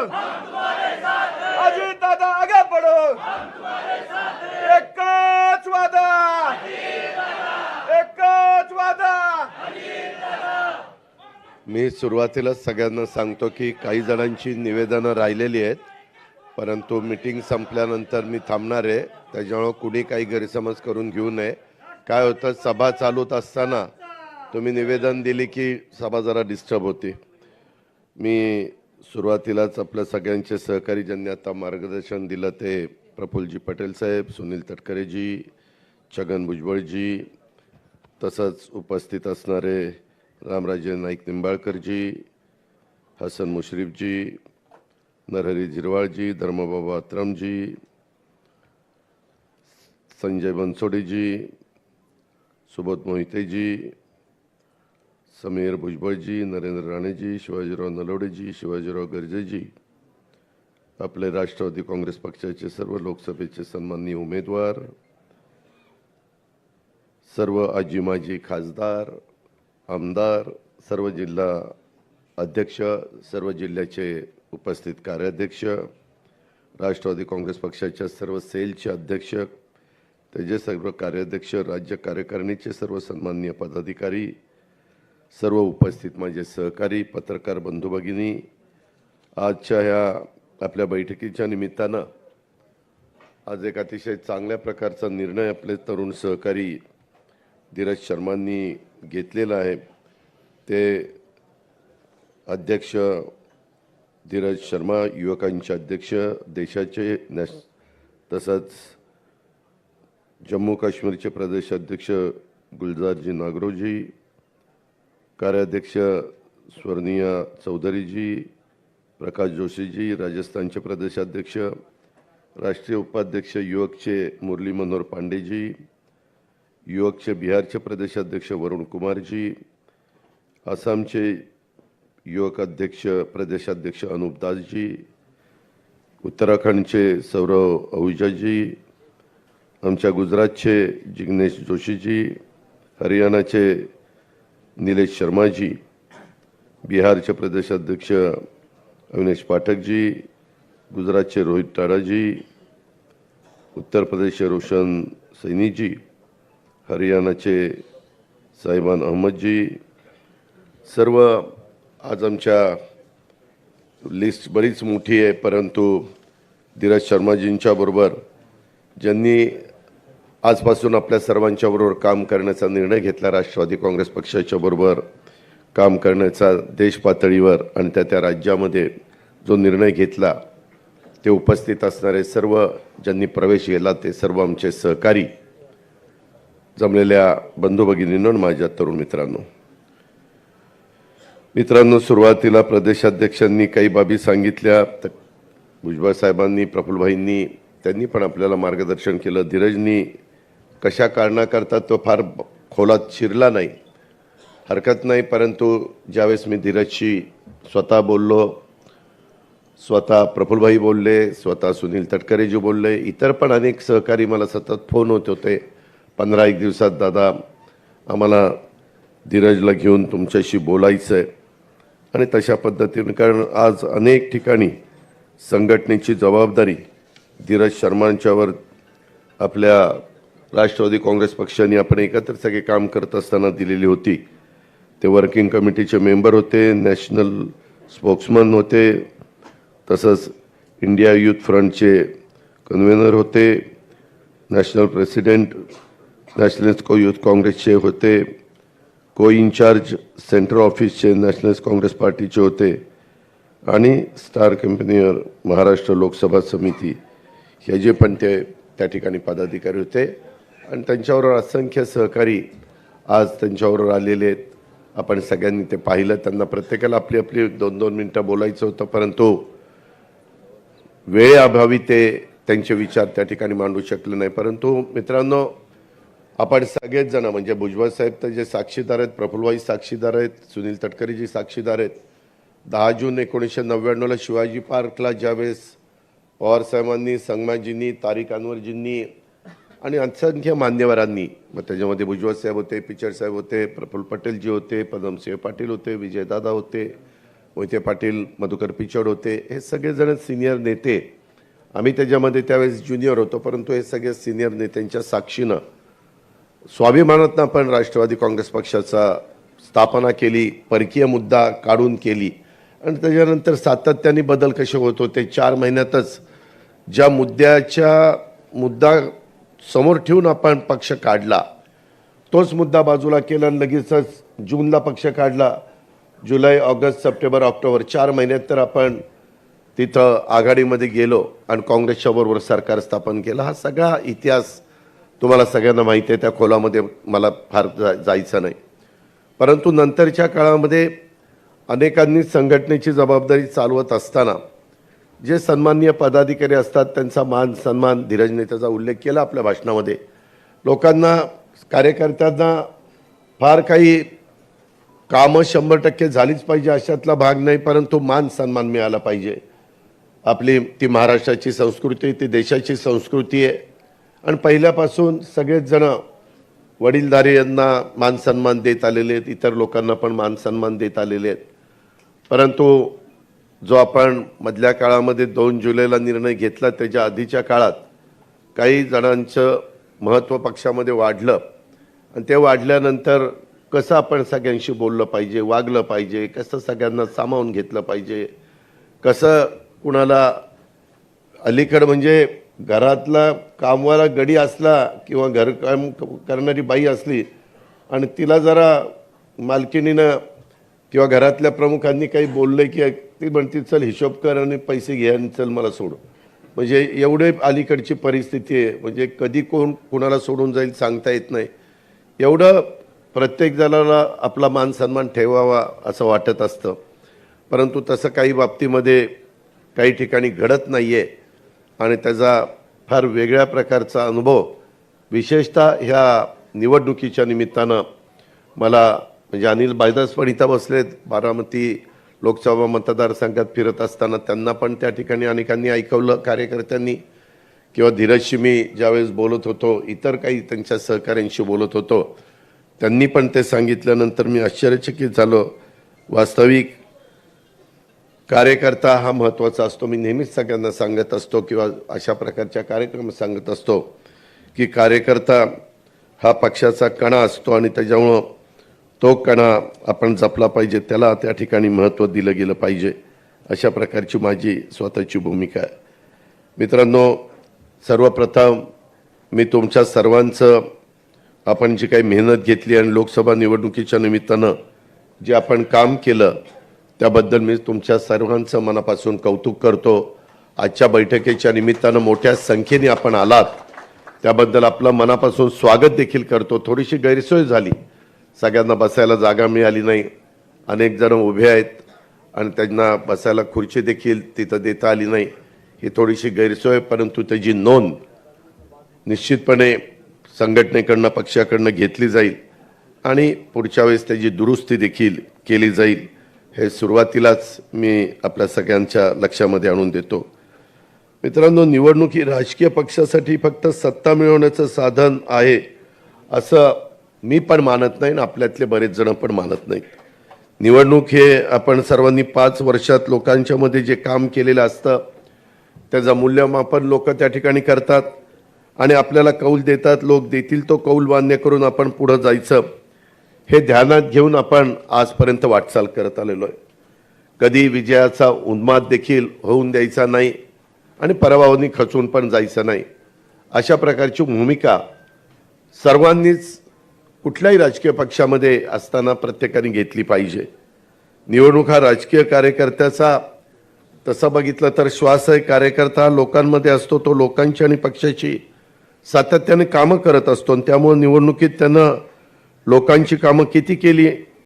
अजित दादा आगे बढ़ो एकच वादा. एकच वादा. मी सुरुवातीलाच सगळ्यांना सांगतो की काही जणांची निवेदनं राहिलेली आहेत परंतु मीटिंग संपल्यानंतर मी थांबणार आहे. त्याच्यामुळं कुणी काही गैरसमज करून घेऊ नये. काय होतं सभा चालूत असताना तुम्ही निवेदन दिली की सभा जरा डिस्टर्ब होती. मी सुरुवातीलाच आपल्या सगळ्यांचे सहकारी ज्यांनी आता मार्गदर्शन दिलं ते प्रफुल्लजी पटेल साहेब सुनील तटकरेजी छगन भुजबळजी तसंच उपस्थित असणारे रामराजे नाईक निंबाळकरजी हसन मुश्रीफजी नरहरी झिरवाळजी धर्मबाबा अत्रमजी संजय बनसोडेजी सुबोध मोहितेजी समीर भुजबळजी नरेंद्र राणेजी शिवाजीराव नलवडेजी शिवाजीराव गर्जेजी. आपले राष्ट्रवादी काँग्रेस पक्षाचे सर्व लोकसभेचे सन्माननीय उमेदवार सर्व आजी माजी खासदार आमदार सर्व जिल्हा अध्यक्ष सर्व जिल्ह्याचे उपस्थित कार्याध्यक्ष राष्ट्रवादी काँग्रेस पक्षाच्या सर्व सेलचे अध्यक्ष त्याचे सर्व कार्याध्यक्ष राज्य कार्यकारिणीचे सर्व सन्माननीय पदाधिकारी सर्व उपस्थित माझे सहकारी पत्रकार बंधू भगिनी आजच्या ह्या आपल्या बैठकीच्या निमित्तानं आज एक अतिशय चांगल्या प्रकारचा निर्णय आपले तरुण सहकारी धीरज शर्मांनी घेतलेला आहे. ते अध्यक्ष धीरज शर्मा युवकांचे अध्यक्ष देशाचे नॅश तसंच जम्मू काश्मीरचे प्रदेश अध्यक्ष गुलजारजी नागरोजी कार्याध्यक्ष स्वर्णिया चौधरीजी प्रकाश जोशीजी राजस्थानचे प्रदेशाध्यक्ष राष्ट्रीय उपाध्यक्ष युवकचे मुरली मनोहर पांडेजी युवकचे बिहारचे प्रदेशाध्यक्ष वरुण कुमारजी आसामचे युवक अध्यक्ष प्रदेशाध्यक्ष अनुप दासजी उत्तराखंडचे सौरव अहुजाजी आमच्या गुजरातचे जिग्नेश जोशीजी हरियाणाचे निलेश शर्माजी बिहारचे प्रदेशाध्यक्ष अविनेश पाठकजी गुजरातचे रोहित टाडाजी उत्तर प्रदेशचे रोशन सैनीजी हरियाणाचे साहिबान अहमदजी सर्व आज आमच्या लिस्ट बरीच मोठी आहे परंतु धीरज शर्माजींच्याबरोबर ज्यांनी आजपासून आपल्या सर्वांच्याबरोबर काम करण्याचा निर्णय घेतला राष्ट्रवादी काँग्रेस पक्षाच्या बरोबर काम करण्याचा देश पातळीवर आणि त्या त्या राज्यामध्ये जो निर्णय घेतला ते उपस्थित असणारे सर्व ज्यांनी प्रवेश केला ते सर्व आमचे सहकारी जमलेल्या बंधू भगिनींनो माझ्या तरुण मित्रांनो. मित्रांनो सुरुवातीला प्रदेशाध्यक्षांनी काही बाबी सांगितल्या तर भुजबळ साहेबांनी प्रफुल्लभाईंनी त्यांनी पण आपल्याला मार्गदर्शन केलं धीरजनी कशा कारणाकरता तो फार खोलात शिरला नाही. हरकत नाही परंतु ज्यावेळेस मी धीरजशी स्वतः बोललो स्वतः प्रफुल्लभाई बोलले स्वतः सुनील तटकरेजी बोलले इतर पण अनेक सहकारी मला सतत फोन होत होते. पंधरा एक दिवसात दादा आम्हाला धीरजला घेऊन तुमच्याशी बोलायचं आहे आणि तशा पद्धतीने कारण आज अनेक ठिकाणी संघटनेची जबाबदारी धीरज शर्मांच्यावर आपल्या राष्ट्रवादी काँग्रेस पक्षाने आपण एकत्र सगळे काम करत असताना दिलेली होती. ते वर्किंग कमिटीचे मेंबर होते नॅशनल स्पोक्समन होते तसंच इंडिया यूथ फ्रंटचे कन्व्हेनर होते national president nationalist co youth काँग्रेसचे होते को इन्चार्ज सेंट्रल ऑफिसचे नॅशनलिस्ट काँग्रेस पार्टीचे होते आणि स्टार कंपनीवर महाराष्ट्र लोकसभा समिती. हे जे पण ते त्या ठिकाणी पदाधिकारी होते. आणि त्यांच्याबरोबर असंख्य सहकारी आज त्यांच्याबरोबर आलेले आहेत. आपण सगळ्यांनी ते पाहिलं. त्यांना प्रत्येकाला आपली आपली दोन दोन मिनटं बोलायचं होतं परंतु वेळेअभावी ते त्यांचे विचार त्या ठिकाणी मांडू शकले नाही. परंतु मित्रांनो आपण सगळेच जण म्हणजे भुजबळ साहेब तर जे साक्षीदार आहेत प्रफुल्लभाई साक्षीदार आहेत सुनील तटकरेजी साक्षीदार आहेत. दहा जून एकोणीसशे नव्याण्णवला शिवाजी पार्कला ज्यावेळेस पवार साहेबांनी संगमाजींनी तारिक अनवरजींनी आणि असंख्य मान्यवरांनी मग त्याच्यामध्ये भुजबळ साहेब होते पिचर साहेब होते प्रफुल्ल पटेलजी होते पदमसिंह पाटील होते विजयदादा होते मोहिते पाटील मधुकर पिचड होते हे सगळेजण सिनियर नेते. आम्ही त्याच्यामध्ये त्यावेळेस ज्युनियर होतो परंतु हे सगळे सिनियर नेत्यांच्या साक्षीनं स्वाभिमानातनं आपण राष्ट्रवादी काँग्रेस पक्षाचा स्थापना केली परकीय मुद्दा काढून केली. आणि त्याच्यानंतर सातत्याने बदल कसे होत होते चार महिन्यातच ज्या मुद्द्याच्या मुद्दा समोर ठेवून आपण पक्ष काढला. तोच मुद्दा बाजूला केला आणि लगेचच जूनला पक्ष काढला. जुलै ऑगस्ट सप्टेंबर ऑक्टोबर चार महिन्यात तर आपण तिथं आघाडीमध्ये गेलो आणि काँग्रेसच्या बरोबर सरकार स्थापन केलं. हा सगळा इतिहास तुम्हाला सगळ्यांना माहिती आहे त्या खोलामध्ये मला फार जा जायचं नाही. परंतु नंतरच्या काळामध्ये अनेकांनी संघटनेची जबाबदारी चालवत असताना जे सन्माननीय पदाधिकारी असतात त्यांचा मान सन्मान धीरज नेत्याचा उल्लेख केला आपल्या भाषणामध्ये. लोकांना कार्यकर्त्यांना फार काही कामं शंभर टक्के झालीच पाहिजे अशातला भाग नाही परंतु मान सन्मान मिळाला पाहिजे. आपली ती महाराष्ट्राची संस्कृती ती देशाची संस्कृती आहे. आणि पहिल्यापासून सगळेच जण यांना मान सन्मान देत आलेले आहेत इतर लोकांना पण मान सन्मान देत आलेले आहेत. परंतु जो आपण मधल्या काळामध्ये दोन जुलैला निर्णय घेतला त्याच्या आधीच्या काळात काही जणांचं महत्त्व पक्षामध्ये वाढलं. आणि ते वाढल्यानंतर कसं आपण सगळ्यांशी बोललं पाहिजे वागलं पाहिजे कसं सगळ्यांना सामावून घेतलं पाहिजे कसं कुणाला अलीकड म्हणजे घरातला कामवाला गडी असला किंवा घरकाम करणारी बाई असली आणि तिला जरा मालकिनीनं किंवा घरातल्या प्रमुखांनी काही बोललं की ती म्हणते चल हिशोब कर आणि पैसे घे आणि चल मला सोड. म्हणजे एवढे अलीकडची परिस्थिती आहे. म्हणजे कधी कोण कुणाला सोडून जाईल सांगता येत नाही. एवढं प्रत्येक जणाला आपला मान सन्मान ठेवावा असं वाटत असतं. परंतु तसं काही बाबतीमध्ये काही ठिकाणी घडत नाही आहे आणि त्याचा फार वेगळ्या प्रकारचा अनुभव विशेषतः ह्या निवडणुकीच्या निमित्तानं मला म्हणजे अनिल बायदास पण इथं बसलेत बारामती लोकसभा मतदारसंघात फिरत असताना त्यांना पण त्या ठिकाणी अनेकांनी ऐकवलं कार्यकर्त्यांनी. किंवा धीरजशी मी ज्यावेळेस बोलत होतो इतर काही त्यांच्या सहकाऱ्यांशी बोलत होतो त्यांनी पण ते सांगितल्यानंतर मी आश्चर्यचकित झालो. वास्तविक कार्यकर्ता हा महत्त्वाचा असतो. मी नेहमीच सगळ्यांना सांगत असतो किंवा अशा प्रकारच्या कार्यक्रम सांगत असतो की कार्यकर्ता हा पक्षाचा कणा असतो आणि त्याच्यामुळं तो कणा आपण जपला पाहिजे त्याला त्या ठिकाणी महत्त्व दिलं गेलं पाहिजे अशा प्रकारची माझी स्वतःची भूमिका आहे. मित्रांनो सर्वप्रथम मी तुमच्या सर्वांचं आपण जी काही मेहनत घेतली आणि लोकसभा निवडणुकीच्या निमित्तानं जे आपण काम केलं त्याबद्दल मी तुमच्या सर्वांचं मनापासून कौतुक करतो. आजच्या बैठकीच्या निमित्तानं मोठ्या संख्येने आपण आलात. त्याबद्दल आपलं मनापासून स्वागत देखील करतो. थोडीशी गैरसोय झाली. सगळ्यांना बसायला जागा मिळाली नाही. अनेक जण उभे आहेत आणि त्यांना बसायला खुर्ची देखील तिथं देता आली नाही. ही थोडीशी गैरसोय परंतु त्याची नोंद निश्चितपणे संघटनेकडनं पक्षाकडनं घेतली जाईल आणि पुढच्या वेळेस त्याची दुरुस्ती देखील केली जाईल. हे सुरुवातीलाच मी आपल्या सगळ्यांच्या लक्षामध्ये आणून देतो. मित्रांनो निवडणूक ही राजकीय पक्षासाठी फक्त सत्ता मिळवण्याचं साधन आहे असं मी पण मानत नाही आणि आपल्यातले बरेच जण पण मानत नाहीत. निवडणूक हे आपण सर्वांनी पाच वर्षात लोकांच्या मध्ये जे काम केलेलं असतं त्याचं मूल्यमापन लोक त्या ठिकाणी करतात आणि आपल्याला कौल देतात लोक देतील तो कौल मान्य करून आपण पुढं जायचं. हे ध्यानात घेऊन आपण आजपर्यंत वाटचाल करत आलेलो आहे. कधी विजयाचा उन्माद देखील होऊन द्यायचा नाही आणि पराभवानी खचून पण जायचं नाही. अशा प्रकारची भूमिका सर्वांनीच कुठल्याही राजकीय पक्षामध्ये असताना प्रत्येकाने घेतली पाहिजे. निवडणूक हा राजकीय कार्यकर्त्याचा तसं बघितलं तर श्वास आहे कार्यकर्ता लोकांमध्ये असतो तो लोकांची आणि पक्षाची सातत्याने कामं करत असतो आणि त्यामुळे निवडणुकीत त्यानं लोकांची कामं किती केली